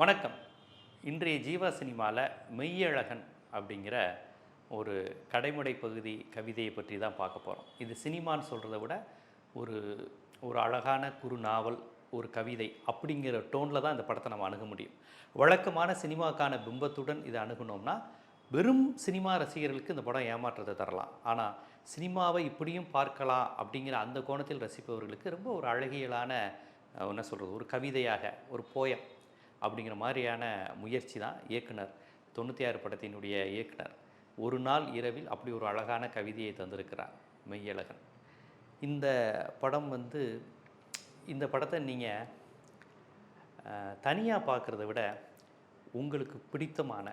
வணக்கம். இன்றைய ஜீவா சினிமாவில் மெய்யழகன் அப்படிங்கிற ஒரு கடைமடை பகுதி கவிதையை பற்றி தான் பார்க்க போகிறோம் இது சினிமான்னு சொல்கிறத விட ஒரு ஒரு அழகான குறு நாவல் ஒரு கவிதை அப்படிங்கிற டோனில் தான் இந்த படத்தை நம்ம அணுக முடியும். வழக்கமான சினிமாக்கான பிம்பத்துடன் இதை அணுகுனோம்னா வெறும் சினிமா ரசிகர்களுக்கு இந்த படம் ஏமாற்றத்தை தரலாம். ஆனால் சினிமாவை இப்படியும் பார்க்கலாம் அப்படிங்கிற அந்த கோணத்தில் ரசிப்பவர்களுக்கு ரொம்ப ஒரு அழகியலான என்ன சொல்கிறது ஒரு கவிதையாக ஒரு போயம் அப்படிங்கிற மாதிரியான முயற்சி தான் இயக்குனர் தொண்ணூற்றி ஆறு படத்தினுடைய இயக்குனர். ஒரு நாள் இரவில் அப்படி ஒரு அழகான கவிதையை தந்திருக்கிறார் மெய்யழகன். இந்த படம் வந்து இந்த படத்தை நீங்கள் தனியாக பார்க்குறத விட உங்களுக்கு பிடித்தமான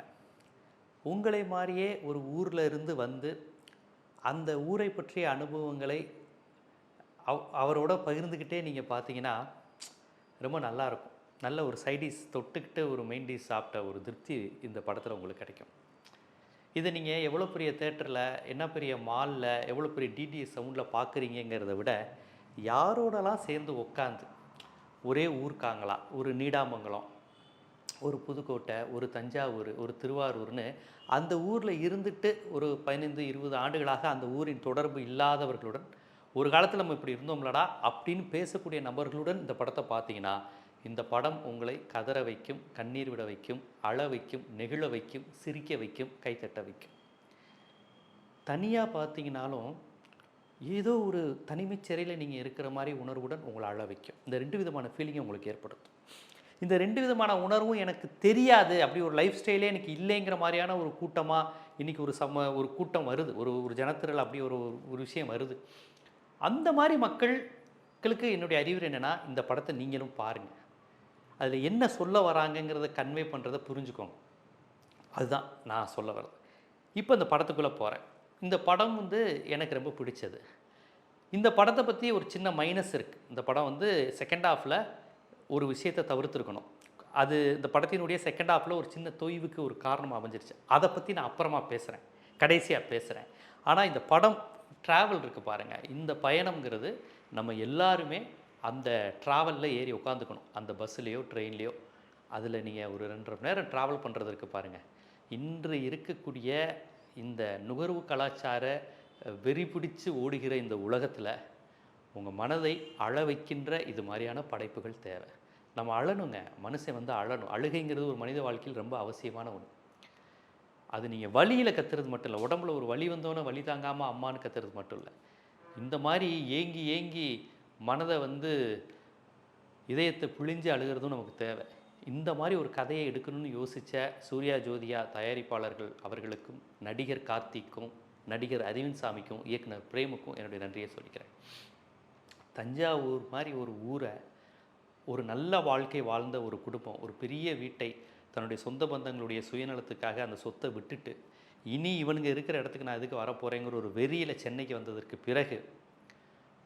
உங்களை மாதிரியே ஒரு ஊரில் இருந்து வந்து அந்த ஊரை பற்றிய அனுபவங்களை அவ் அவரோட பகிர்ந்துக்கிட்டே நீங்கள் பார்த்தீங்கன்னா ரொம்ப நல்லாயிருக்கும் நல்ல ஒரு சைடிஷ் தொட்டுக்கிட்டு ஒரு மெயின் டிஷ் சாப்பிட்ட ஒரு திருப்தி இந்த படத்தில் உங்களுக்கு கிடைக்கும். இதை நீங்கள் எவ்வளோ பெரிய தேட்டரில் என்ன பெரிய மாலில் எவ்வளோ பெரிய டிடிஎஸ் சவுண்டில் பார்க்குறீங்கிறத விட யாரோடலாம் சேர்ந்து உட்காந்து ஒரே ஊர்க்காங்களா ஒரு நீடாமங்கலம் ஒரு புதுக்கோட்டை ஒரு தஞ்சாவூர் ஒரு திருவாரூர்னு அந்த ஊரில் இருந்துட்டு ஒரு பதினைந்து இருபது ஆண்டுகளாக அந்த ஊரின் தொடர்பு இல்லாதவர்களுடன் ஒரு காலத்தில் நம்ம இப்படி இருந்தோம்லடா அப்படின்னு பேசக்கூடிய நபர்களுடன் இந்த படத்தை பார்த்தீங்கன்னா இந்த படம் உங்களை கதற வைக்கும் கண்ணீர் விட வைக்கும் அழ வைக்கும் நெகிழ வைக்கும் சிரிக்க வைக்கும் கைத்தட்ட வைக்கும். தனியாக பார்த்தீங்கனாலும் ஏதோ ஒரு தனிமைச் சிறையில் நீங்கள் இருக்கிற மாதிரி உணர்வுடன் உங்களை அழ வைக்கும். இந்த ரெண்டு விதமான ஃபீலிங்கை உங்களுக்கு ஏற்படுத்தும். இந்த ரெண்டு விதமான உணர்வும் எனக்கு தெரியாது. அப்படி ஒரு லைஃப் ஸ்டைலே எனக்கு இல்லைங்கிற மாதிரியான ஒரு கூட்டமாக இன்றைக்கி ஒரு சம ஒரு கூட்டம் வருது. ஒரு ஒரு ஜனத்திரல் அப்படி ஒரு ஒரு விஷயம் வருது. அந்த மாதிரி மக்களுக்கு என்னுடைய அறிவுரை என்னென்னா இந்த படத்தை நீங்களும் பாருங்கள் அதில் என்ன சொல்ல வராங்கங்கிறத கன்வே பண்ணுறதை புரிஞ்சுக்கோங்க. அதுதான் நான் சொல்ல வர்றது. இப்போ இந்த படத்துக்குள்ளே போகிறேன் இந்த படம் வந்து எனக்கு ரொம்ப பிடிச்சது. இந்த படத்தை பற்றி ஒரு சின்ன மைனஸ் இருக்குது இந்த படம் வந்து செகண்ட் ஹாஃபில் ஒரு விஷயத்தை தவிர்த்துருக்கணும். அது இந்த படத்தினுடைய செகண்ட் ஹாஃபில் ஒரு சின்ன தொய்வுக்கு ஒரு காரணம் அமைஞ்சிருச்சு. அதை பற்றி நான் அப்புறமா பேசுகிறேன் கடைசியாக பேசுகிறேன் ஆனால் இந்த படம் ட்ராவல் இருக்குது பாருங்கள் இந்த பயணம்ங்கிறது நம்ம எல்லாருமே அந்த ட்ராவலில் ஏறி உட்காந்துக்கணும் அந்த பஸ்ஸுலேயோ ட்ரெயின்லேயோ அதில் நீங்கள் ஒரு ரெண்டரை மணி நேரம் ட்ராவல் பண்ணுறதுக்கு பாருங்கள் இன்று இருக்கக்கூடிய இந்த நுகர்வு கலாச்சார வெறி பிடிச்சு ஓடுகிற இந்த உலகத்தில் உங்கள் மனதை அழ வைக்கின்ற இது மாதிரியான படைப்புகள் தேவை. நம்ம அழணுங்க. மனுஷன் வந்து அழணும். அழுகைங்கிறது ஒரு மனித வாழ்க்கையில் ரொம்ப அவசியமான ஒன்று அது நீங்கள் வழியில் கத்துறது மட்டும் இல்லை. உடம்புல ஒரு வழி வந்தோன்னே வழி தாங்காமல் அம்மான்னு கத்துறது மட்டும் இல்லை. இந்த மாதிரி ஏங்கி ஏங்கி மனதை வந்து இதயத்தை பிழிஞ்சு அழுகிறதும் நமக்கு தேவை. இந்த மாதிரி ஒரு கதையை எடுக்கணும்னு யோசித்த சூர்யா ஜோதியா தயாரிப்பாளர்கள் அவர்களுக்கும் நடிகர் கார்த்திக்கும் நடிகர் அரவிந்த் சாமிக்கும் இயக்குனர் பிரேமுக்கும் என்னுடைய நன்றியை சொல்லிக்கிறேன். தஞ்சாவூர் மாதிரி ஒரு ஊரை ஒரு நல்ல வாழ்க்கை வாழ்ந்த ஒரு குடும்பம் ஒரு பெரிய வீட்டை தன்னுடைய சொந்த பந்தங்களுடைய சுயநலத்துக்காக அந்த சொத்தை விட்டுட்டு இனி இவனுங்க இருக்கிற இடத்துக்கு நான் எதுக்கு வரப்போகிறேங்கிற ஒரு வெறியில் சென்னைக்கு வந்ததற்கு பிறகு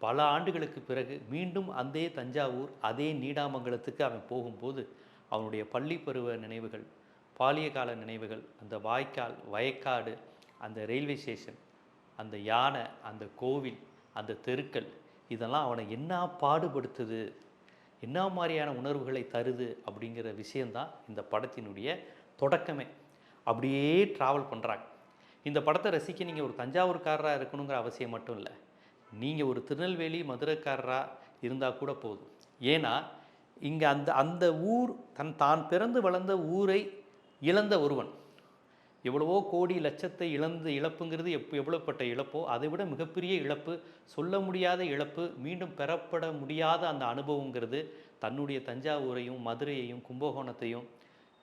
பல ஆண்டுகளுக்கு பிறகு மீண்டும் அதே தஞ்சாவூர் அதே நீடாமங்கலத்துக்கு அவன் போகும்போது அவனுடைய பள்ளி பருவ நினைவுகள் பாலிய கால நினைவுகள் அந்த வாய்க்கால் வயக்காடு அந்த ரயில்வே ஸ்டேஷன் அந்த யானை அந்த கோவில் அந்த தெருக்கள் இதெல்லாம் அவனை என்ன பாடுபடுத்துது என்ன மாதிரியான உணர்வுகளை தருது அப்படிங்கிற விஷயந்தான் இந்த படத்தினுடைய தொடக்கமே. அப்படியே ட்ராவல் பண்ணுறாங்க இந்த படத்தை ரசிக்க நீங்கள் ஒரு தஞ்சாவூர்காரராக இருக்கணுங்கிற அவசியம் மட்டும் இல்லை. நீங்கள் ஒரு திருநெல்வேலி மதுரைக்காரராக இருந்தால் கூட போதும். ஏன்னா இங்கே அந்த அந்த ஊர் தன் தான் பிறந்து வளர்ந்த ஊரை இழந்த ஒருவன். எவ்வளவோ கோடி லட்சத்தை இழந்து இழப்புங்கிறது எப் எவ்வளோப்பட்ட இழப்போ அதை விட மிகப்பெரிய இழப்பு சொல்ல முடியாத இழப்பு மீண்டும் பெறப்பட முடியாத அந்த அனுபவங்கிறது தன்னுடைய தஞ்சாவூரையும் மதுரையையும் கும்பகோணத்தையும்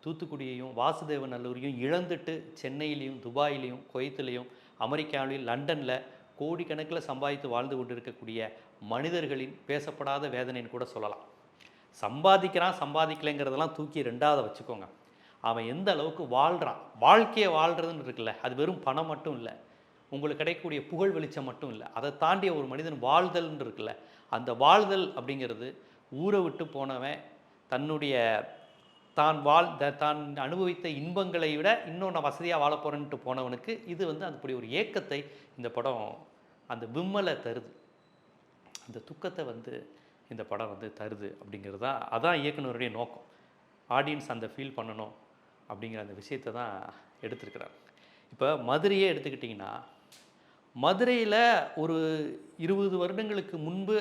தூத்துக்குடியையும் வாசுதேவ நல்லூரையும் இழந்துட்டு சென்னையிலையும் துபாயிலையும் குவைத்திலையும் அமெரிக்காவிலையும் லண்டனில் கோடிக்கணக்கில் சம்பாதித்து வாழ்ந்து கொண்டிருக்கக்கூடிய மனிதர்களின் பேசப்படாத வேதனைன்னு கூட சொல்லலாம். சம்பாதிக்கிறான் சம்பாதிக்கலைங்கிறதெல்லாம் தூக்கி ரெண்டாவது வச்சுக்கோங்க. அவன் எந்த அளவுக்கு வாழ்கிறான் வாழ்க்கையை வாழ்கிறதுன்னு இருக்குல்ல அது வெறும் பணம் மட்டும் இல்லை. உங்களுக்கு கிடைக்கக்கூடிய புகழ் வெளிச்சம் மட்டும் இல்லை. அதை தாண்டிய ஒரு மனிதன் வாழ்தல்னு இருக்குல்ல அந்த வாழ்தல் அப்படிங்கிறது ஊரை விட்டு போனவன் தன்னுடைய தான் வாழ் த- தான் அனுபவித்த இன்பங்களை விட இன்னும் நான் வசதியாக வாழ போகிறேன்ட்டு போனவனுக்கு இது வந்து அப்படி ஒரு ஏக்கத்தை இந்த படம் அந்த விம்மலை தருது. அந்த துக்கத்தை வந்து இந்த படம் வந்து தருது அப்படிங்கிறது தான் அதான் இயக்குனருடைய நோக்கம். ஆடியன்ஸ் அந்த ஃபீல் பண்ணணும் அப்படிங்கிற அந்த விஷயத்தை தான் எடுத்திருக்கிறாங்க. இப்போ மதுரையே எடுத்துக்கிட்டிங்கன்னா மதுரையில் ஒரு இருபது வருடங்களுக்கு முன்பு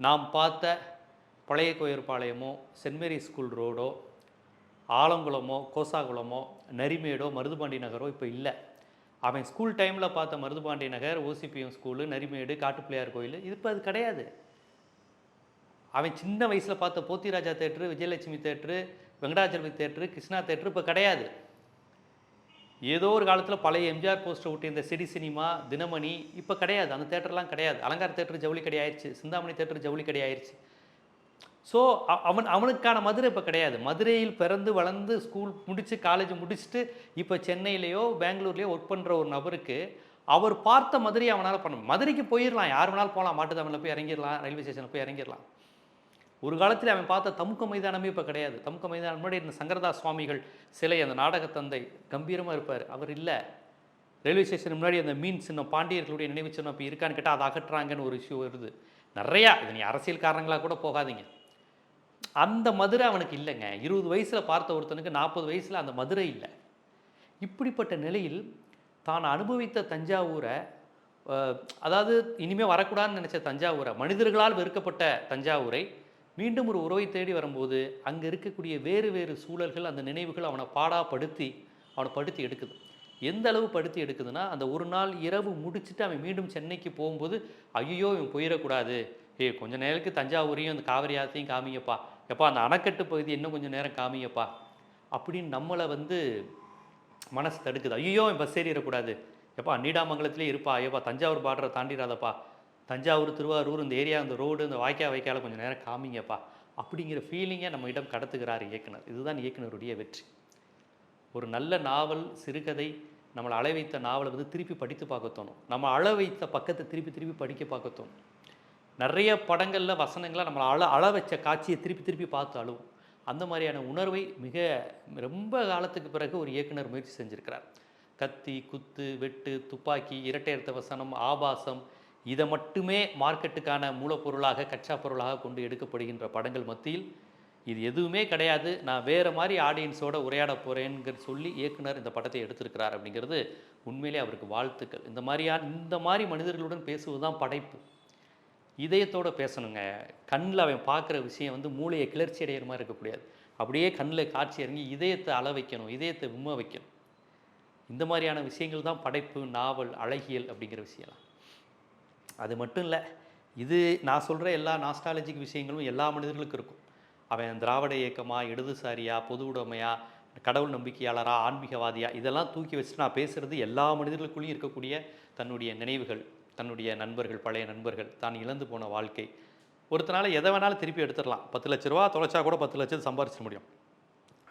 நாம் பார்த்த பழைய கோயர்பாளையமோ சென்ட் மேரி ஸ்கூல் ரோடோ ஆலங்குளமோ கோசாகுளமோ நரிமேடோ மருதுபாண்டி நகரோ இப்போ இல்லை. அவன் ஸ்கூல் டைமில் பார்த்த மருதுபாண்டி நகர் ஓசிபிஎம் ஸ்கூலு நரிமேடு காட்டுப்பிள்ளையார் கோயில் இது இப்போ அது கிடையாது. அவன் சின்ன வயசில் பார்த்த Pothiraja theatre Vijayalakshmi theatre Venkatachalapathi theatre Krishna theatre இப்போ கிடையாது. ஏதோ ஒரு காலத்தில் பழைய எம்ஜிஆர் போஸ்டர் ஒட்டி இந்த சிடி சினிமா தினமணி இப்போ கிடையாது. அந்த தேட்டர்லாம் கிடையாது. அலங்கார தேட்டர் ஜவுளி கடை ஆயிடுச்சு சிந்தாமணி தேட்டர் ஜவுளி கடை ஆயிடுச்சு ஸோ அவன் அவனுக்கான மதுரை இப்போ கிடையாது. மதுரையில் பிறந்து வளர்ந்து ஸ்கூல் முடித்து காலேஜ் முடிச்சுட்டு இப்போ சென்னையிலேயோ பெங்களூர்லேயோ ஒர்க் பண்ணுற ஒரு நபருக்கு அவர் பார்த்த மதுரையை அவனால் பண்ண மதுரைக்கு போயிடலாம் யார் வேணாலும் போகலாம். மாட்டுத்தாமனில் போய் இறங்கிடலாம் ரயில்வே ஸ்டேஷனில் போய் இறங்கிடலாம் ஒரு காலத்தில் அவன் பார்த்த தமுக்க மைதானமே இப்போ கிடையாது. தமுக்க மைதானம் முன்னாடி இந்த சங்கரதாஸ் சுவாமிகள் சிலை அந்த நாடக தந்தை கம்பீரமாக இருப்பார். அவர் இல்லை. ரயில்வே ஸ்டேஷன் முன்னாடி அந்த மீன் சின்னம் பாண்டியர்களுடைய நினைவு சின்னம் இப்போ இருக்கான்னு கேட்டால் அதை அகற்றுறாங்கன்னு ஒரு இஷ்யூ வருது. நிறையா இது நீ அரசியல் காரணங்களாக கூட போகாதீங்க. அந்த மதுரை அவனுக்கு இல்லைங்க. இருபது வயசில் பார்த்த ஒருத்தனுக்கு நாற்பது வயசில் அந்த மதுரை இல்லை. இப்படிப்பட்ட நிலையில் தான் அனுபவித்த தஞ்சாவூரை அதாவது இனிமேல் வரக்கூடாதுன்னு நினச்ச தஞ்சாவூரை மனிதர்களால் வெறுக்கப்பட்ட தஞ்சாவூரை மீண்டும் ஒரு உறவை தேடி வரும்போது அங்கே இருக்கக்கூடிய வேறு வேறு சூழல்கள் அந்த நினைவுகள் அவனை பாடாப்படுத்தி அவனை படுத்தி எடுக்குது. எந்த அளவு படுத்தி எடுக்குதுன்னா அந்த ஒரு நாள் இரவு முடிச்சுட்டு அவன் மீண்டும் சென்னைக்கு போகும்போது ஐயோ இவன் போயிடக்கூடாது. ஏய் கொஞ்ச நேரத்துக்கு தஞ்சாவூரையும் அந்த காவிரி ஆற்றையும் காமிங்கப்பா. எப்பா அந்த அணைக்கட்டு பகுதி இன்னும் கொஞ்சம் நேரம் காமிங்கப்பா. அப்படின்னு நம்மளை வந்து மனசு தடுக்குது. ஐயோ பஸ் ஏறிடக்கூடாது. எப்பா நீடாமங்கலத்திலே இருப்பா. ஐயப்பா தஞ்சாவூர் பார்டரை தாண்டிடாதப்பா. தஞ்சாவூர் திருவாரூர் இந்த ஏரியா இந்த ரோடு இந்த வாய்க்கா வாய்க்கால கொஞ்சம் நேரம் காமிங்கப்பா. அப்படிங்கிற ஃபீலிங்கை நம்ம இடம் கடத்துகிறார் இயக்குனர். இதுதான் இயக்குனருடைய வெற்றி. ஒரு நல்ல நாவல் சிறுகதை நம்மளை அழ வைத்த நாவலை வந்து திருப்பி படித்து பார்க்க தோணும். நம்ம அழ வைத்த பக்கத்தை திருப்பி திருப்பி படிக்க பார்க்க தோணும். நிறைய படங்களில் வசனங்களை நம்மளை அழ அழ வச்ச காட்சியை திருப்பி திருப்பி பார்த்து அழுவும் அந்த மாதிரியான உணர்வை மிக ரொம்ப காலத்துக்கு பிறகு ஒரு இயக்குனர் முயற்சி செஞ்சுருக்கிறார். கத்தி குத்து வெட்டு துப்பாக்கி இரட்டையர்த்த வசனம் ஆபாசம் இதை மட்டுமே மார்க்கெட்டுக்கான மூலப்பொருளாக கச்சா பொருளாக கொண்டு எடுக்கப்படுகின்ற படங்கள் மத்தியில் இது எதுவுமே கிடையாது. நான் வேறு மாதிரி ஆடியன்ஸோட உரையாட போகிறேங்கிற சொல்லி இயக்குனர் இந்த படத்தை எடுத்திருக்கிறார் அப்படிங்கிறது உண்மையிலே அவருக்கு வாழ்த்துக்கள். இந்த மாதிரியான இந்த மாதிரி மனிதர்களுடன் பேசுவது தான் படைப்பு. இதயத்தோடு பேசணுங்க. கண்ணில் அவன் பார்க்குற விஷயம் வந்து மூளையை கிளர்ச்சி அடையிற மாதிரி இருக்கக்கூடாது. அப்படியே கண்ணில் காட்சி இறங்கி இதயத்தை அள வைக்கணும் இதயத்தை விம்ம வைக்கணும். இந்த மாதிரியான விஷயங்கள் தான் படைப்பு நாவல் அழகியல் அப்படிங்கிற விஷயம்லாம். அது மட்டும் இல்லை இது நான் சொல்கிற எல்லா நாஸ்டாலஜிக் விஷயங்களும் எல்லா மனிதர்களுக்கும் இருக்கும். அவன் திராவிட இயக்கமா இடதுசாரியா பொது உடைமையா கடவுள் நம்பிக்கையாளரா ஆன்மீகவாதியா இதெல்லாம் தூக்கி வச்சுட்டு நான் பேசுகிறது எல்லா மனிதர்களுக்குள்ளேயும் இருக்கக்கூடிய தன்னுடைய நினைவுகள். தன்னுடைய நண்பர்கள் பழைய நண்பர்கள் தான் இழந்து போன வாழ்க்கை. ஒருத்தனால எதை வேணாலும் திருப்பி எடுத்துடலாம். பத்து லட்ச ரூபா தொலைச்சா கூட பத்து லட்சம் சம்பாரிச்சிட முடியும்.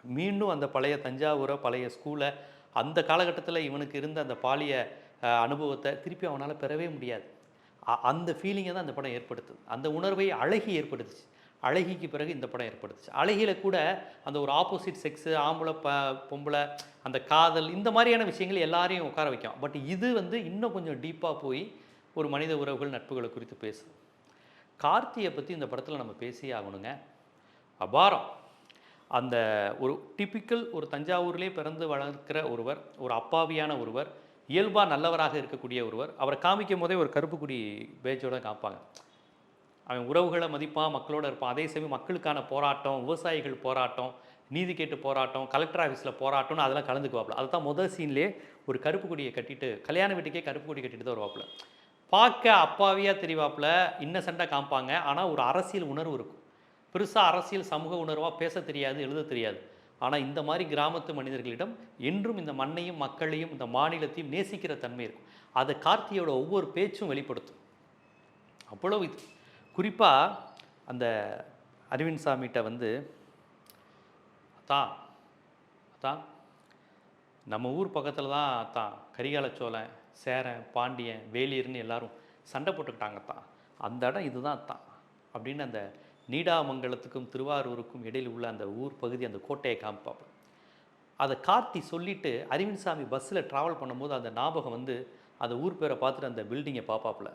மீண்டும் அந்த பழைய தஞ்சாவூரை பழைய ஸ்கூலை அந்த காலகட்டத்தில் இவனுக்கு இருந்த அந்த பாலிய அனுபவத்தை திருப்பி அவனால் பெறவே முடியாது. அ- அந்த ஃபீலிங்கை தான் அந்த படம் ஏற்படுத்துது. அந்த உணர்வை அழகி ஏற்படுத்துச்சு. அழகிக்கு பிறகு இந்த படம் ஏற்படுத்துச்சு. அழகியில் கூட அந்த ஒரு ஆப்போசிட் செக்ஸு ஆம்பளை ப பொம்பளை அந்த காதல் இந்த மாதிரியான விஷயங்கள் எல்லாரையும் உட்கார வைக்கும். பட் இது வந்து இன்னும் கொஞ்சம் டீப்பாக போய் ஒரு மனித உறவுகள் நட்புகளை குறித்து பேசு கார்த்தியை பற்றி இந்த படத்தில் நம்ம பேசியே ஆகணுங்க. அபாரம். அந்த ஒரு டிபிக்கல் ஒரு தஞ்சாவூர்லேயே பிறந்து வளர்க்கிற ஒருவர் ஒரு அப்பாவியான ஒருவர் இயல்பாக நல்லவராக இருக்கக்கூடிய ஒருவர் அவரை காமிக்கும் போதே ஒரு கருப்புக்குடி பேச்சோட காப்பாங்க. அவன் உறவுகளை மதிப்பான் மக்களோட இருப்பான். அதே சமயம் மக்களுக்கான போராட்டம் விவசாயிகள் போராட்டம் நீதி கேட்டு போராட்டம் கலெக்டர் ஆஃபீஸில் போராட்டம்னு அதெல்லாம் கலந்துக்குவாப்புல அதுதான் முதல் சீன்லேயே ஒரு கருப்பு கொடியை கட்டிட்டு கல்யாண வீட்டுக்கே கருப்பு கொடி கட்டிட்டு தான் வருவாப்புல பார்க்க அப்பாவியாக தெரிவாப்புல இன்னசெண்டாக காமிப்பாங்க. ஆனால் ஒரு அரசியல் உணர்வு இருக்கும். பெருசாக அரசியல் சமூக உணர்வாக பேச தெரியாது எழுத தெரியாது. ஆனால் இந்த மாதிரி கிராமத்து மனிதர்களிடம் என்றும் இந்த மண்ணையும் மக்களையும் இந்த மாநிலத்தையும் நேசிக்கிற தன்மை இருக்கும். அதை கார்த்தியோட ஒவ்வொரு பேச்சும் வெளிப்படுத்தும். அவ்வளவு இது. குறிப்பாக அந்த அரவிந்த் சாமிகிட்ட வந்து அதான் அதான் நம்ம ஊர் பக்கத்தில் தான் அத்தான் கரிகால சோழன் சேரன் பாண்டியன் வேலியர்னு எல்லாரும் சண்டை போட்டுக்கிட்டாங்க தான் அந்த இடம் இதுதான் தான் அப்படின்னு அந்த நீடாமங்கலத்துக்கும் திருவாரூருக்கும் இடையில் உள்ள அந்த ஊர் பகுதி அந்த கோட்டையை காமிப்பாப்புல. அதை கார்த்தி சொல்லிட்டு அரவிந்த் சாமி பஸ்ஸில் ட்ராவல் பண்ணும்போது அந்த ஞாபகம் வந்து அந்த ஊர் பேரை பார்த்துட்டு அந்த பில்டிங்கை பார்ப்பாப்புல.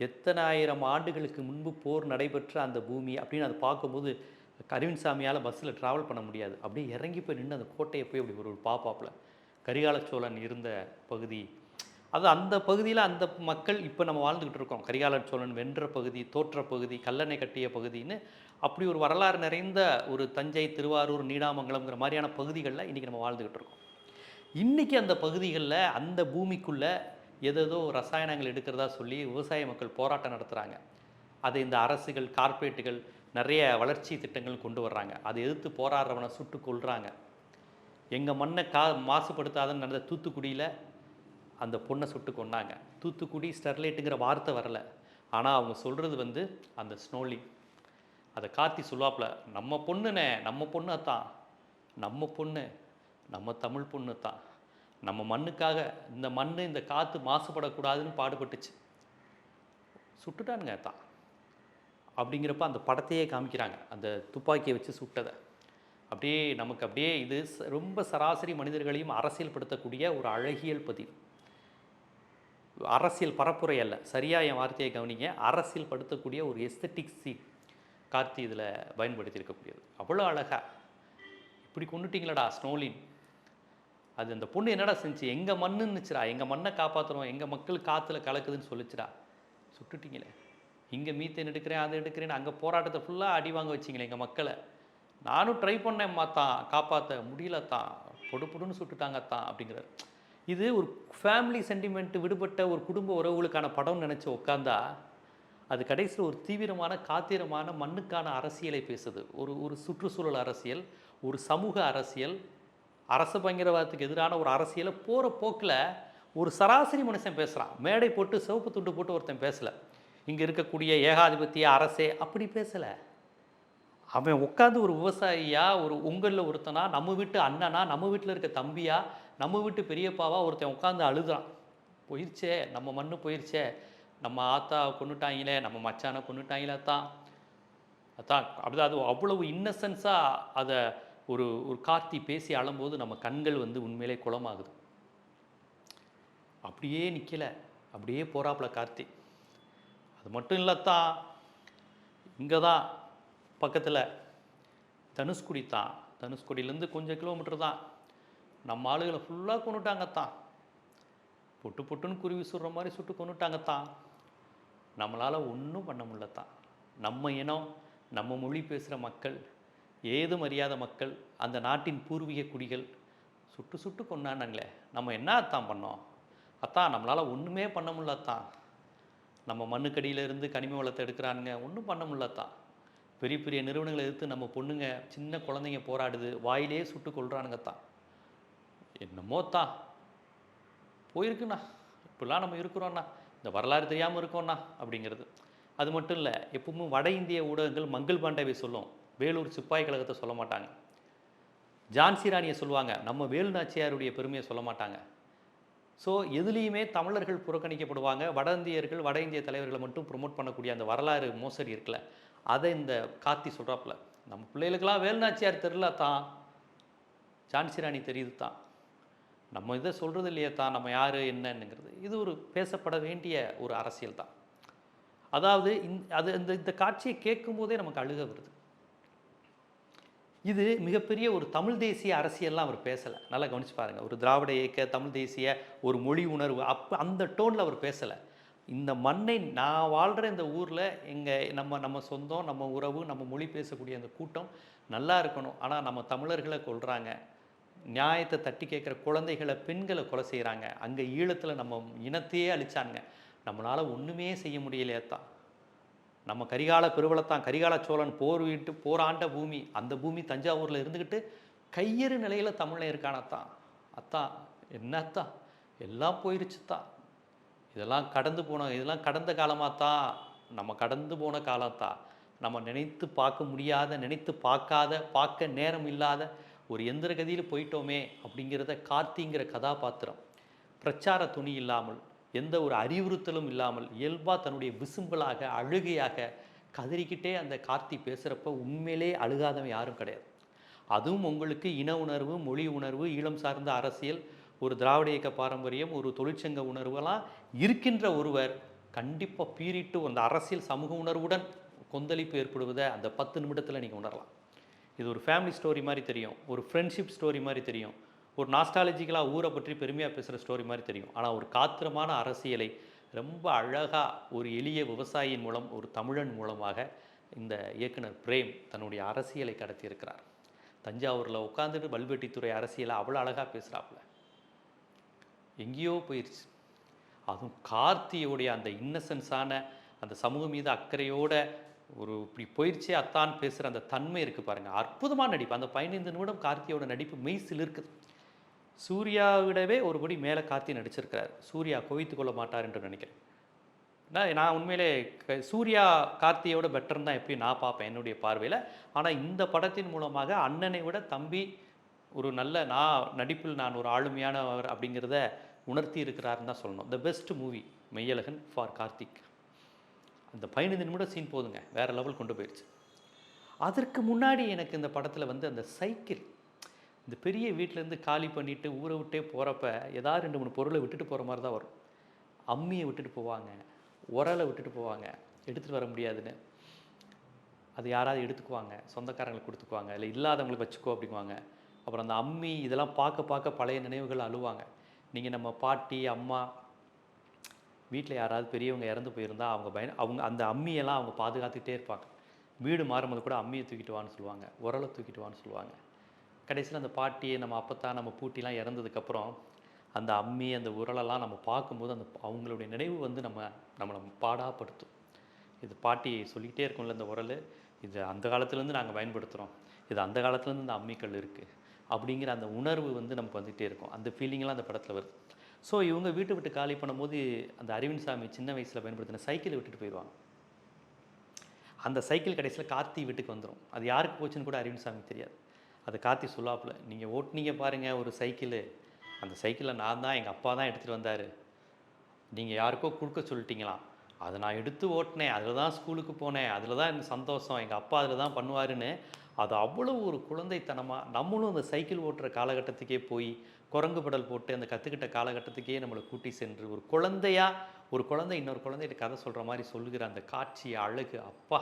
எத்தனை ஆயிரம் ஆண்டுகளுக்கு முன்பு போர் நடைபெற்ற அந்த பூமி அப்படின்னு அதை பார்க்கும்போது அரவிந்த் சாமியால் பஸ்ஸில் ட்ராவல் பண்ண முடியாது. அப்படியே இறங்கி போய் நின்று அந்த கோட்டையை போய் அப்படி ஒரு பார்ப்பாப்புல. கரிகால சோழன் இருந்த பகுதி அது அந்த பகுதியில் அந்த மக்கள் இப்போ நம்ம வாழ்ந்துக்கிட்டு இருக்கோம். கரிகாலன் சோழன் வென்ற பகுதி தோற்ற பகுதி கல்லணை கட்டிய பகுதின்னு அப்படி ஒரு வரலாறு நிறைந்த ஒரு தஞ்சை திருவாரூர் நீடாமங்கலம்ங்கிற மாதிரியான பகுதிகளில் இன்றைக்கி நம்ம வாழ்ந்துக்கிட்டு இருக்கோம். இன்றைக்கி அந்த பகுதிகளில் அந்த பூமிக்குள்ளே ஏதேதோ ரசாயனங்கள் எடுக்கிறதா சொல்லி விவசாய மக்கள் போராட்டம் நடத்துகிறாங்க அதை இந்த அரசுகள் கார்ப்பரேட்டுகள் நிறைய வளர்ச்சி திட்டங்கள் கொண்டு வர்றாங்க. அதை எதிர்த்து போராடுறவனை சுட்டு கொள்கிறாங்க எங்கள் மண்ணை கா மாசுபடுத்தாதன்னு நடந்த தூத்துக்குடியில் அந்த பொண்ணை சுட்டு கொன்னாங்க. தூத்துக்குடி ஸ்டெர்லைட்டுங்கிற வார்த்தை வரல. ஆனால் அவங்க சொல்கிறது வந்து அந்த ஸ்னோலி. அதை காத்தி சொல்லுவாப்பில் நம்ம பொண்ணுனே நம்ம பொண்ணு தான் நம்ம பொண்ணு நம்ம தமிழ் பொண்ணு தான் நம்ம மண்ணுக்காக இந்த மண் இந்த காற்று மாசுபடக்கூடாதுன்னு பாடுபட்டுச்சு. சுட்டுட்டானுங்க தான் அப்படிங்கிறப்ப அந்த படத்தையே காமிக்கிறாங்க. அந்த துப்பாக்கியை வச்சு சுட்டதை. அப்படியே நமக்கு அப்படியே இது ச- ரொம்ப சராசரி மனிதர்களையும் அரசியல்படுத்தக்கூடிய ஒரு அழகியல் பதிவு. அரசியல் பரப்புரை அல்ல. சரியாக என் வார்த்தையை கவனிங்க. அரசியல் படுத்தக்கூடிய ஒரு எஸ்தட்டிக் சீன் கார்த்தி இதில் பயன்படுத்தியிருக்கக்கூடியது. அவ்வளோ அழகாக இப்படி கொண்டுட்டிங்களடா ஸ்னோலின். அது அந்த பொண்ணு என்னடா செஞ்சு? எங்கள் மண்ணுன்னுச்சுடா. எங்கள் மண்ணை காப்பாற்றுறோம் எங்கள் மக்கள் காற்றுல கலக்குதுன்னு சொல்லிச்சுடா. சுட்டுட்டிங்களே. இங்கே மீத்தேன் எடுக்கிறேன் அதை எடுக்கிறேன்னு அங்கே போராட்டத்தை ஃபுல்லாக அடி வாங்க வச்சிங்களே எங்கள் மக்களை. நானும் ட்ரை பண்ணேன் தான் காப்பாற்ற முடியல தான் பொடு பொடுன்னு சுட்டுட்டாங்க தான் அப்படிங்கிறார். இது ஒரு ஃபேமிலி சென்டிமெண்ட்டு விடுபட்ட ஒரு குடும்ப உறவுகளுக்கான படம்னு நினச்சி உட்காந்தா அது கடைசியில் ஒரு தீவிரமான காத்திரமான மண்ணுக்கான அரசியலை பேசுது. ஒரு ஒரு சுற்றுச்சூழல் அரசியல் ஒரு சமூக அரசியல் அரச பயங்கரவாதத்துக்கு எதிரான ஒரு அரசியலை போகிற போக்கில் ஒரு சராசரி மனுஷன் பேசுகிறான் மேடை போட்டு சிவப்பு துண்டு போட்டு ஒருத்தன் பேசலை. இங்கே இருக்கக்கூடிய ஏகாதிபத்திய அரசே அப்படி பேசலை. அவன் உட்காந்து ஒரு விவசாயியா ஒரு உங்களில் ஒருத்தனா நம்ம வீட்டு அண்ணனா நம்ம வீட்டில் இருக்க தம்பியா நம்ம வீட்டு பெரியப்பாவாக ஒருத்தன் உட்காந்து அழுதான் போயிருச்சே நம்ம மண்ணு போயிருச்சே நம்ம ஆத்தா கொண்டுட்டாங்களே நம்ம மச்சானை கொண்டுட்டாங்களே தான் அதான் அப்படி அது அவ்வளவு இன்னசென்ஸாக அதை ஒரு ஒரு கார்த்தி பேசி அழும்போது நம்ம கண்கள் வந்து உண்மையிலே குளமாகுது. அப்படியே நிற்கல அப்படியே போகிறாப்புல கார்த்தி. அது மட்டும் இல்லைத்தான் இங்கே தான் பக்கத்தில் தனுஷ்குடி தான். தனுஷ்குடியிலேருந்து கொஞ்சம் கிலோமீட்டர் தான். நம்ம ஆளுகளை ஃபுல்லாக கொண்டுட்டாங்கத்தான் புட்டு பொட்டு பொட்டுன்னு குருவி சுடுற மாதிரி சுட்டு கொண்டுட்டாங்கத்தான் நம்மளால் ஒன்றும் பண்ண முடியலத்தான். நம்ம இனம் நம்ம மொழி பேசுகிற மக்கள் ஏதும் அறியாத மக்கள் அந்த நாட்டின் பூர்வீக குடிகள் சுட்டு சுட்டு கொண்டாண்டாங்களே நம்ம என்ன அத்தான் பண்ணோம்? அத்தான் நம்மளால் ஒன்றுமே பண்ண முடியலத்தான். நம்ம மண்ணுக்கடியிலேருந்து கனிம வளத்தை எடுக்கிறானுங்க ஒன்றும் பண்ண முடியலத்தான். பெரிய பெரிய நிறுவனங்களை எதிர்த்து நம்ம பொண்ணுங்க சின்ன குழந்தைங்க போராடுது வாயிலே சுட்டு கொள்கிறானுங்க தான் என்னமோ தான் போயிருக்குண்ணா. இப்படிலாம் நம்ம இருக்கிறோண்ணா இந்த வரலாறு தெரியாமல் இருக்கோண்ணா அப்படிங்கிறது. அது மட்டும் இல்லை எப்பவுமே வட இந்திய ஊடகங்கள் மங்கள் பாண்டவை சொல்லும். வேலூர் சிப்பாய் கழகத்தை சொல்ல மாட்டாங்க. ஜான்சி ராணியை சொல்லுவாங்க. நம்ம வேலு நாச்சியாருடைய பெருமையை சொல்ல மாட்டாங்க. ஸோ எதுலேயுமே தமிழர்கள் புறக்கணிக்கப்படுவாங்க. வட இந்தியர்கள் வட இந்திய தலைவர்களை மட்டும் ப்ரொமோட் பண்ணக்கூடிய அந்த வரலாறு மோசடி இருக்குல்ல அதை இந்த காத்தி சொல்கிறாப்புல நம்ம பிள்ளைகளுக்கெல்லாம் வேலுநாச்சியார் தெரியல தான். ஜான்சி ராணி தெரியுது தான். நம்ம இதை சொல்கிறது இல்லையே தான் நம்ம யார் என்னன்னுங்கிறது. இது ஒரு பேசப்பட வேண்டிய ஒரு அரசியல் தான். அதாவது இந் அது இந்த இந்த காட்சியை கேட்கும்போதே நமக்கு அழுக வருது. இது மிகப்பெரிய ஒரு தமிழ் தேசிய அரசியல்லாம் அவர் பேசலை. நல்லா கவனிச்சு பாருங்கள் ஒரு திராவிட இயக்க தமிழ் தேசிய ஒரு மொழி உணர்வு அப்போ அந்த டோனில் அவர் பேசலை. இந்த மண்ணை நான் வாழ்கிற இந்த ஊரில் எங்கள் நம்ம நம்ம சொந்தம் நம்ம உறவு நம்ம மொழி பேசக்கூடிய அந்த கூட்டம் நல்லா இருக்கணும். ஆனால் நம்ம தமிழர்களை கொள்கிறாங்க நியாயத்தை தட்டி கேட்குற குழந்தைகளை பெண்களை கொலை செய்கிறாங்க. அங்கே ஈழத்தில் நம்ம இனத்தையே அழிச்சாங்க நம்மளால் ஒன்றுமே செய்ய முடியலையே தான் நம்ம கரிகால பெருவளத்தான் கரிகால சோழன் போர் விட்டு போராண்ட பூமி அந்த பூமி தஞ்சாவூரில் இருந்துக்கிட்டு கையறு நிலையில் தமிழில் இருக்கானத்தான் அத்தான் என்னத்தான் எல்லாம் போயிருச்சு தான் இதெல்லாம் கடந்து போன இதெல்லாம் கடந்த காலமாக தான் நம்ம கடந்து போன காலத்தான் நம்ம நினைத்து பார்க்க முடியாத நினைத்து பார்க்காத பார்க்க நேரம் இல்லாத ஒரு எந்திர கதியில் போயிட்டோமே அப்படிங்கிறத கார்த்திங்கிற கதாபாத்திரம் பிரச்சார துணி இல்லாமல் எந்த ஒரு அறிவுறுத்தலும் இல்லாமல் இயல்பாக தன்னுடைய விசும்பலாக அழுகையாக கதறிக்கிட்டே அந்த கார்த்தி பேசுகிறப்ப உண்மையிலே அழுகாதவன் யாரும் கிடையாது. அதுவும் உங்களுக்கு இன உணர்வு மொழி உணர்வு ஈழம் சார்ந்த அரசியல் ஒரு திராவிட இயக்க பாரம்பரியம் ஒரு தொழிற்சங்க உணர்வெல்லாம் இருக்கின்ற ஒருவர் கண்டிப்பாக பீறிட்டு அந்த அரசியல் சமூக உணர்வுடன் கொந்தளிப்பு ஏற்படுவதை அந்த பத்து நிமிடத்தில் நீங்கள் உணரலாம். இது ஒரு ஃபேமிலி ஸ்டோரி மாதிரி தெரியும். ஒரு ஃப்ரெண்ட்ஷிப் ஸ்டோரி மாதிரி தெரியும். ஒரு நாஸ்டாலஜிக்கலாக ஊரை பற்றி பெருமையாக பேசுகிற ஸ்டோரி மாதிரி தெரியும். ஆனால் ஒரு காத்திரமான அரசியலை ரொம்ப அழகாக ஒரு எளிய விவசாயியின் மூலம் ஒரு தமிழன் மூலமாக இந்த இயக்குனர் பிரேம் தன்னுடைய அரசியலை கடத்தியிருக்கிறார். தஞ்சாவூரில் உட்காந்துட்டு வல்வெட்டித்துறை அரசியலை அவ்வளோ அழகாக பேசுகிறாப்புல எங்கேயோ போயிடுச்சு அதுவும் கார்த்தியோடைய அந்த இன்னசென்ஸான அந்த சமூகம் மீது அக்கறையோட ஒரு இப்படி போயிடுச்சே அத்தான் பேசுகிற அந்த தன்மை இருக்குது பாருங்கள் அற்புதமான நடிப்பு. அந்த பதினைந்து நிமிடம் கார்த்தியோட நடிப்பு மெய் இருக்குது சூர்யாவிடவே ஒருபடி மேலே கார்த்தி நடிச்சிருக்கிறார். சூர்யா குவித்து கொள்ள மாட்டார் என்று நினைக்கிறேன். நான் நான் உண்மையிலே க- சூர்யா கார்த்தியோட பெட்டர்னு தான் எப்படி நான் பார்ப்பேன் என்னுடைய பார்வையில். ஆனால் இந்த படத்தின் மூலமாக அண்ணனை விட தம்பி ஒரு நல்ல நான் நடிப்பில் நான் ஒரு ஆளுமையானவர் அப்படிங்கிறத உணர்த்தி இருக்கிறாருன்னு தான் சொல்லணும். The best movie Meiyazhagan for Karthik. அந்த பதினைந்து நிமிடம் சீன் போதுங்க. வேறு லெவல் கொண்டு போயிடுச்சு அதற்கு முன்னாடி எனக்கு இந்த படத்தில் வந்து அந்த சைக்கிள் இந்த பெரிய வீட்டிலேருந்து காலி பண்ணிவிட்டு ஊரை விட்டே போகிறப்ப ஏதாவது ரெண்டு மூணு பொருளை விட்டுட்டு போகிற மாதிரி தான் வரும். அம்மியை விட்டுட்டு போவாங்க. உரலை விட்டுட்டு போவாங்க. எடுத்துகிட்டு வர முடியாதுன்னு. அது யாராவது எடுத்துக்குவாங்க. சொந்தக்காரங்களுக்கு கொடுத்துக்குவாங்க. இல்லை இல்லாதவங்களுக்கு வச்சுக்கோ அப்படிங்குவாங்க. அப்புறம் அந்த அம்மி இதெல்லாம் பார்க்க பார்க்க பழைய நினைவுகள் அழுவாங்க. நீங்கள் நம்ம பாட்டி அம்மா வீட்டில் யாராவது பெரியவங்க இறந்து போயிருந்தால் அவங்க பய அவங்க அந்த அம்மியெல்லாம் அவங்க பாதுகாத்துக்கிட்டே இருப்பாங்க. வீடு மாறும்போது கூட அம்மியை தூக்கிட்டு வான்னு சொல்லுவாங்க. உரலை தூக்கிட்டு வான்னு சொல்லுவாங்க. கடைசியில் அந்த பாட்டி நம்ம அப்பத்தான் நம்ம பூட்டிலாம் இறந்ததுக்கப்புறம் அந்த அம்மி அந்த உரலெல்லாம் நம்ம பார்க்கும்போது அந்த அவங்களுடைய நினைவு வந்து நம்ம நம்மளை பாடாப்படுத்தும். இது பாட்டி சொல்லிக்கிட்டே இருக்கும்ல இந்த உரல் இது அந்த காலத்துலேருந்து நாங்கள் பயன்படுத்துகிறோம் இது அந்த காலத்துலேருந்து இந்த அம்மிக்கல் இருக்குது அப்படிங்கிற அந்த உணர்வு வந்து நமக்கு வந்துகிட்டே இருக்கும். அந்த ஃபீலிங்லாம் அந்த படத்தில் வருது. ஸோ இவங்க வீட்டை விட்டு காலி பண்ணும்போது அந்த அரவிந்த் சாமி சின்ன வயசில் பயன்படுத்தின சைக்கிளை விட்டுட்டு போயிடுவாங்க. அந்த சைக்கிள் கடைசியில் கார்த்தி வீட்டுக்கு வந்துடும் அது யாருக்கு போச்சுன்னு கூட அரவிந்த் சாமி தெரியாது. அது கார்த்தி சொல்லாப்புல நீங்கள் ஓட்டுனீங்க பாருங்கள் ஒரு சைக்கிளு. அந்த சைக்கிளில் நான் தான் எங்கள் அப்பா தான் எடுத்துகிட்டு வந்தார். நீங்கள் யாருக்கோ கொடுக்க சொல்லிட்டீங்களாம். அதை நான் எடுத்து ஓட்டினேன். அதில் தான் ஸ்கூலுக்கு போனேன். அதில் தான் எனக்கு சந்தோஷம். எங்கள் அப்பா அதில் தான் பண்ணுவாருன்னு. அது அவ்வளோ ஒரு குழந்தைத்தனமாக நம்மளும் அந்த சைக்கிள் ஓட்டுற காலகட்டத்துக்கே போய் குரங்கு படல் போட்டு அந்த கற்றுக்கிட்ட காலகட்டத்துக்கே நம்மளை கூட்டி சென்று ஒரு குழந்தையா ஒரு குழந்தை இன்னொரு குழந்தைகிட்ட கதை சொல்கிற மாதிரி சொல்லுகிற அந்த காட்சி அழகு அப்பா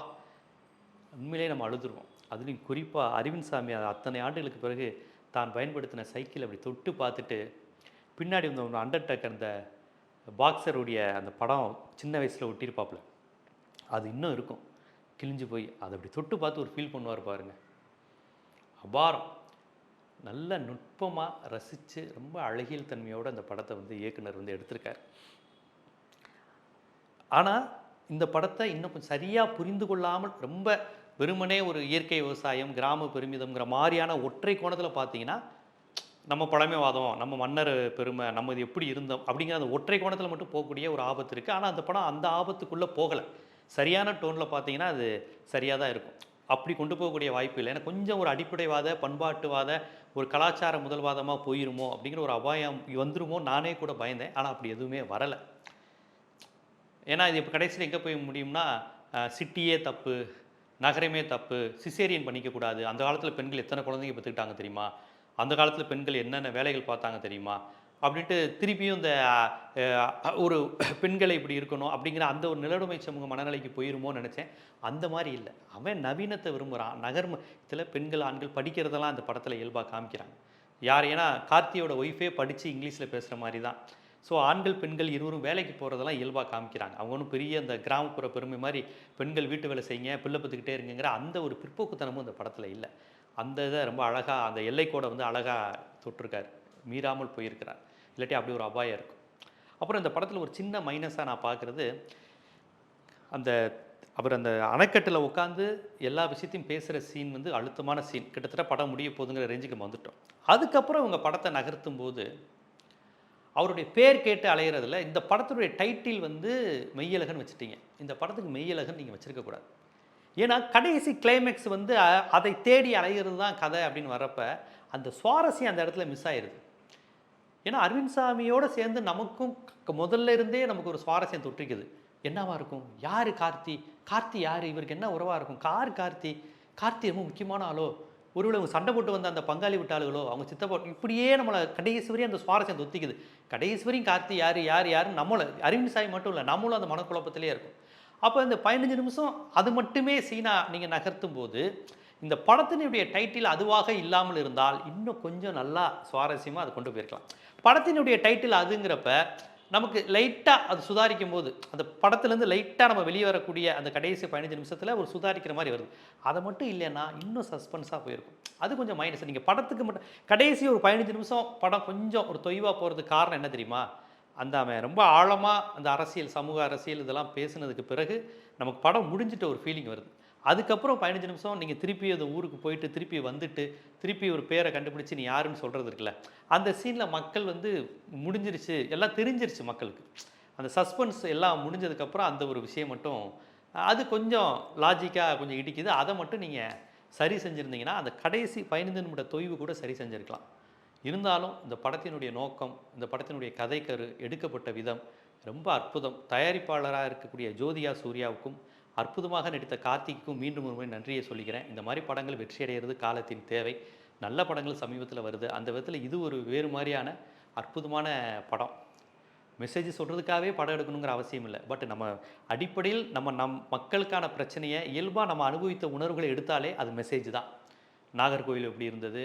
உண்மையிலே நம்ம அழுதுருவோம். அதுலேயும் குறிப்பாக அரவிந்த் சாமி அது அத்தனை ஆண்டுகளுக்கு பிறகு தான் பயன்படுத்தின சைக்கிள் அப்படி தொட்டு பார்த்துட்டு பின்னாடி வந்து ஒன்று அண்டர்டேக்கர் அந்த பாக்ஸருடைய அந்த படம் சின்ன வயசில் ஒட்டியிருப்பாப்புல. அது இன்னும் இருக்கும். கிழிஞ்சு போய் அதை அப்படி தொட்டு பார்த்து ஒரு ஃபீல் பண்ணுவார் பாருங்கள் அபாரம். நல்ல நுட்பமாக ரசித்து ரொம்ப அழகியல் தன்மையோடு அந்த படத்தை வந்து இயக்குனர் வந்து எடுத்திருக்கார். ஆனால் இந்த படத்தை இன்னும் கொஞ்சம் சரியாக புரிந்து கொள்ளாமல் ரொம்ப வெறுமனே ஒரு இயற்கை விவசாயம் கிராம பெருமிதம்ங்கிற மாதிரியான ஒற்றை கோணத்தில் பார்த்தீங்கன்னா நம்ம பழமைவாதம் நம்ம மன்னர் பெருமை நம்ம இது எப்படி இருந்தோம் அப்படிங்கிற அந்த ஒற்றை கோணத்தில் மட்டும் போகக்கூடிய ஒரு ஆபத்து இருக்குது ஆனால் அந்த படம் அந்த ஆபத்துக்குள்ளே போகலை. சரியான டோனில் பார்த்தீங்கன்னா அது சரியாக தான் இருக்கும். அப்படி கொண்டு போகக்கூடிய வாய்ப்பு இல்லை. ஏன்னா கொஞ்சம் ஒரு அடிப்படைவாத பண்பாட்டுவாத ஒரு கலாச்சார முதல்வாதமாக போயிருமோ அப்படிங்கிற ஒரு அபாயம் வந்துருமோ நானே கூட பயந்தேன். ஆனால் அப்படி எதுவுமே வரலை. ஏன்னா இது இப்போ கடைசியில் எங்கே போய் முடியும்னா சிட்டியே தப்பு நகரமே தப்பு சிசேரியன் பண்ணிக்கக்கூடாது அந்த காலத்தில் பெண்கள் எத்தனை குழந்தைங்க பெற்றுக்கிட்டாங்க தெரியுமா? அந்த காலத்தில் பெண்கள் என்னென்ன வேலைகள் பார்த்தாங்க தெரியுமா? அப்படின்ட்டு திருப்பியும் இந்த ஒரு பெண்களை இப்படி இருக்கணும் அப்படிங்கிற அந்த ஒரு நிலடுமை சமூக மனநிலைக்கு போயிருமோன்னு நினச்சேன். அந்த மாதிரி இல்லை. அவன் நவீனத்தை விரும்புகிறான் நகர்மத்தில் பெண்கள் ஆண்கள் படிக்கிறதெல்லாம் அந்த படத்தில் இயல்பாக காமிக்கிறாங்க. யார் ஏன்னா கார்த்தியோட ஒய்ஃபே படித்து இங்கிலீஷில் பேசுகிற மாதிரி தான். ஸோ ஆண்கள் பெண்கள் இருவரும் வேலைக்கு போகிறதெல்லாம் இயல்பாக காமிக்கிறாங்க. அவங்க ஒன்றும் பெரிய அந்த கிராமப்புற பெருமை மாதிரி பெண்கள் வீட்டு வேலை செய்யுங்க பிள்ளை பத்துக்கிட்டே இருங்கிற அந்த ஒரு பிற்போக்குத்தனமும் அந்த படத்தில் இல்லை. அந்த இதை ரொம்ப அழகாக அந்த எல்லைக்கோடை வந்து அழகாக தொட்டிருக்கார். மீறாமல் போயிருக்கிறார். இல்லாட்டி அப்படி ஒரு அபாயம் இருக்கும். அப்புறம் இந்த படத்தில் ஒரு சின்ன மைனஸாக நான் பார்க்குறது அந்த அவர் அந்த அணைக்கட்டில் உட்காந்து எல்லா விஷயத்தையும் பேசுகிற சீன் வந்து அழுத்தமான சீன் கிட்டத்தட்ட படம் முடிய போகுதுங்கிற ரேஞ்சுக்கு நம்ம வந்துட்டோம். அதுக்கப்புறம் இவங்க படத்தை நகர்த்தும் போது அவருடைய பேர் கேட்டு அலையிறதில் இந்த படத்துடைய டைட்டில் வந்து மெய்யழகன் வச்சுட்டீங்க. இந்த படத்துக்கு மெய்யழகன் நீங்கள் வச்சுருக்கக்கூடாது ஏன்னா கடைசி கிளைமேக்ஸ் வந்து அதை தேடி அலைகிறது தான் கதை அப்படின்னு வர்றப்ப அந்த சுவாரஸ்யம் அந்த இடத்துல மிஸ் ஆயிடுது ஏன்னா அரவிந்த் சாமியோடு சேர்ந்து நமக்கும் முதல்ல இருந்தே நமக்கு ஒரு சுவாரஸ்யம் தொற்றிக்குது. என்னவா இருக்கும்? யார் கார்த்தி? கார்த்தி யார்? இவருக்கு என்ன உறவாக இருக்கும்? கார் கார்த்தி கார்த்தி ரொம்ப முக்கியமான ஆளோ? ஒருவேளை அவங்க சண்டை போட்டு வந்த அந்த பங்காளி விட்டாளுகளோ? அவங்க சித்தப்பா இப்படியே நம்மளை கடைசி வரையும் அந்த சுவாரஸ்யம் தொத்திக்குது. கடைசி வரையும் கார்த்தி யார் யார் யாருன்னு நம்மளை அரவிந்த் சாமி மட்டும் இல்லை நம்மளும் அந்த மனக்குழப்பத்திலே இருக்கும். அப்போ இந்த பதினஞ்சு நிமிஷம் அது மட்டுமே சீனா நீங்கள் நகர்த்தும் போது இந்த படத்தினுடைய டைட்டில் அதுவாக இல்லாமல் இருந்தால் இன்னும் கொஞ்சம் நல்லா சுவாரஸ்யமாக அதை கொண்டு போயிருக்கலாம். படத்தினுடைய டைட்டில் அதுங்கிறப்ப நமக்கு லைட்டாக அது சுதாரிக்கும் போது அந்த படத்துலேருந்து லைட்டாக நம்ம வெளியே வரக்கூடிய அந்த கடைசி பதினஞ்சு நிமிஷத்தில் ஒரு சுதாரிக்கிற மாதிரி வருது. அதை மட்டும் இல்லைன்னா இன்னும் சஸ்பென்ஸாக போயிருக்கும். அது கொஞ்சம் மைனஸ் நீங்கள் படத்துக்கு மட்டும் கடைசி ஒரு பதினஞ்சு நிமிஷம் படம் கொஞ்சம் ஒரு தொய்வாக போகிறதுக்கு காரணம் என்ன தெரியுமா? அந்த அவன் ரொம்ப ஆழமாக அந்த அரசியல் சமூக அரசியல் இதெல்லாம் பேசுனதுக்கு பிறகு நமக்கு படம் முடிஞ்சிட்ட ஒரு ஃபீலிங் வருது. அதுக்கப்புறம் பதினஞ்சு நிமிஷம் நீங்கள் திருப்பி அந்த ஊருக்கு போயிட்டு திருப்பி வந்துட்டு திருப்பி ஒரு பேரை கண்டுபிடிச்சி நீ யாருன்னு சொல்கிறது இருக்குல்ல அந்த சீனில் மக்கள் வந்து முடிஞ்சிருச்சு எல்லாம் தெரிஞ்சிருச்சு மக்களுக்கு. அந்த சஸ்பென்ஸ் எல்லாம் முடிஞ்சதுக்கப்புறம் அந்த ஒரு விஷயம் மட்டும் அது கொஞ்சம் லாஜிக்காக கொஞ்சம் இடிக்குது. அதை மட்டும் நீங்கள் சரி செஞ்சுருந்தீங்கன்னா அந்த கடைசி பதினைந்து நிமிட தொய்வு கூட சரி செஞ்சுருக்கலாம். இருந்தாலும் இந்த படத்தினுடைய நோக்கம் இந்த படத்தினுடைய கதைக்கரு எடுக்கப்பட்ட விதம் ரொம்ப அற்புதம். தயாரிப்பாளராக இருக்கக்கூடிய ஜோதியா சூர்யாவுக்கும் அற்புதமாக நடித்த கார்த்திக்கும் மீண்டும் ஒரு முறை நன்றியை சொல்லிக்கிறேன். இந்த மாதிரி படங்கள் வெற்றியடைகிறது காலத்தின் தேவை. நல்ல படங்கள் சமீபத்தில் வருது. அந்த விதத்தில் இது ஒரு வேறு மாதிரியான அற்புதமான படம். மெசேஜ் சொல்கிறதுக்காகவே படம் எடுக்கணுங்கிற அவசியம் இல்லை. பட் நம்ம அடிப்படையில் நம்ம நம் மக்களுக்கான பிரச்சனையை இயல்பாக நம்ம அனுபவித்த உணர்வுகளை எடுத்தாலே அது மெசேஜ் தான். நாகர்கோவில் எப்படி இருந்தது?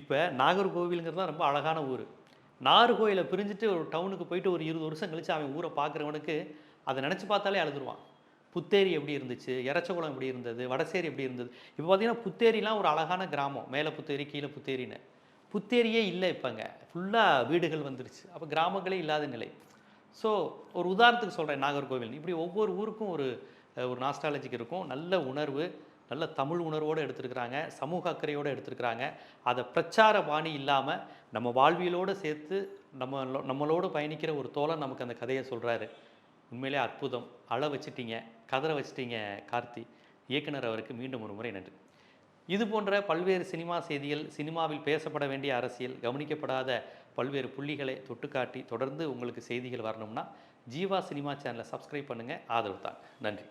இப்போ நாகர்கோவிலுங்கிறது தான் ரொம்ப அழகான ஊர். நாகர்கோவிலை பிரிஞ்சுட்டு ஒரு டவுனுக்கு போயிட்டு ஒரு இருபது வருஷம் கழித்து அவன் ஊரை பார்க்குறவனுக்கு அதை நினச்சி பார்த்தாலே அழுதுருவான். புத்தேரி எப்படி இருந்துச்சு? இறச்சகுளம் எப்படி இருந்தது? வடசேரி எப்படி இருந்தது? இப்போ பார்த்தீங்கன்னா புத்தேரிலாம் ஒரு அழகான கிராமம். மேலே புத்தேரி கீழே புத்தேரின்னு. புத்தேரியே இல்லை இப்போங்க ஃபுல்லாக வீடுகள் வந்துருச்சு. அப்போ கிராமங்களே இல்லாத நிலை. ஸோ ஒரு உதாரணத்துக்கு சொல்கிறேன் நாகர்கோவில் இப்படி ஒவ்வொரு ஊருக்கும் ஒரு ஒரு நாஸ்டாலஜிக் இருக்கும். நல்ல உணர்வு நல்ல தமிழ் உணர்வோடு எடுத்திருக்கிறாங்க. சமூக அக்கறையோடு எடுத்திருக்கிறாங்க. அதை பிரச்சார பாணி இல்லாமல் நம்ம வாழ்வியலோடு சேர்த்து நம்ம நம்மளோடு பயணிக்கிற ஒரு தோழன் நமக்கு அந்த கதையை சொல்கிறாரு உண்மையிலே அற்புதம். அள வச்சுட்டீங்க கதற வச்சுட்டீங்க கார்த்தி. இயக்குனர் அவருக்கு மீண்டும் ஒரு முறை நன்றி. இது போன்ற பல்வேறு சினிமா செய்திகள் சினிமாவில் பேசப்பட வேண்டிய அரசியல் கவனிக்கப்படாத பல்வேறு புள்ளிகளை தொட்டுக்காட்டி தொடர்ந்து உங்களுக்கு செய்திகள் வரணும்னா ஜீவா சினிமா சேனலை சப்ஸ்கிரைப் பண்ணுங்கள் ஆதரவு தான். நன்றி.